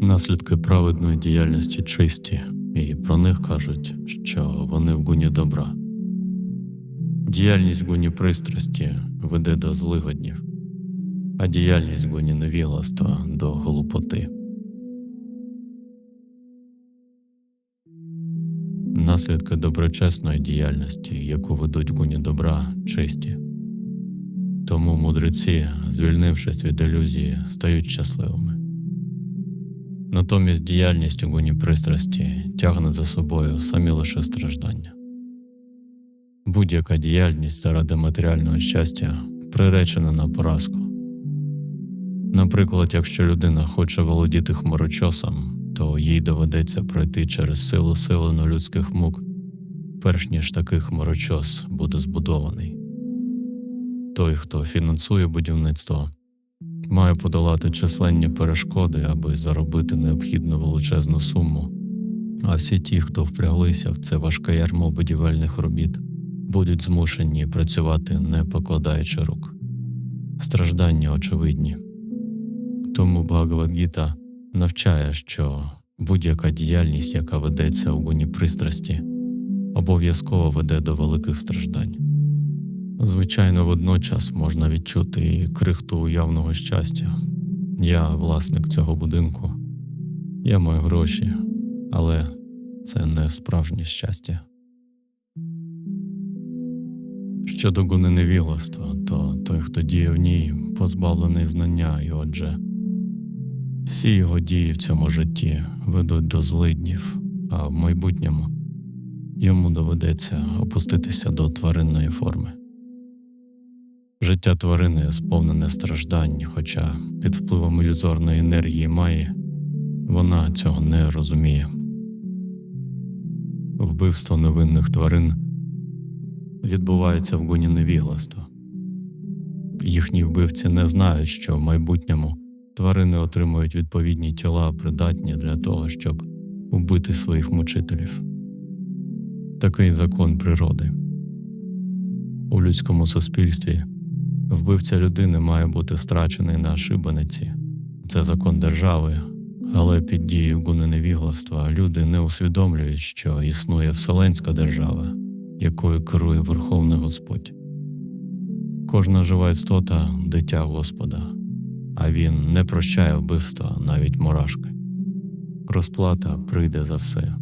Наслідки праведної діяльності чисті, і про них кажуть, що вони в гуні добра. Діяльність в гуні пристрасті веде до злигоднів, а діяльність в гуні невігластва до глупоти. Наслідки доброчесної діяльності, яку ведуть в гуні добра, чисті. Тому мудреці, звільнившись від ілюзії, стають щасливими. Натомість діяльність у гуні пристрасті тягне за собою самі лише страждання. Будь-яка діяльність заради матеріального щастя приречена на поразку. Наприклад, якщо людина хоче володіти хмарочосом, то їй доведеться пройти через силу силену людських мук, перш ніж такий хмарочос буде збудований. Той, хто фінансує будівництво, має подолати численні перешкоди, аби заробити необхідну величезну суму. А всі ті, хто впряглися в це важке ярмо будівельних робіт, будуть змушені працювати не покладаючи рук. Страждання очевидні. Тому Бхагавадгіта навчає, що будь-яка діяльність, яка ведеться у гуні пристрасті, обов'язково веде до великих страждань. Звичайно, водночас можна відчути і крихту уявного щастя. Я власник цього будинку, я маю гроші, але це не справжнє щастя. Щодо гуни невігластва, то той, хто діє в ній, позбавлений знання, і отже, всі його дії в цьому житті ведуть до злиднів, а в майбутньому йому доведеться опуститися до тваринної форми. Життя тварини сповнене страждань, хоча під впливом ілюзорної енергії має, вона цього не розуміє. Вбивство невинних тварин відбувається в гуні невігластва. Їхні вбивці не знають, що в майбутньому тварини отримують відповідні тіла, придатні для того, щоб убити своїх мучителів. Такий закон природи. У людському суспільстві вбивця людини має бути страчений на шибениці. Це закон держави, але під дією гуни невігластва люди не усвідомлюють, що існує вселенська держава, якою керує Верховний Господь. Кожна жива істота дитя Господа, а він не прощає вбивства навіть мурашки. Розплата прийде за все.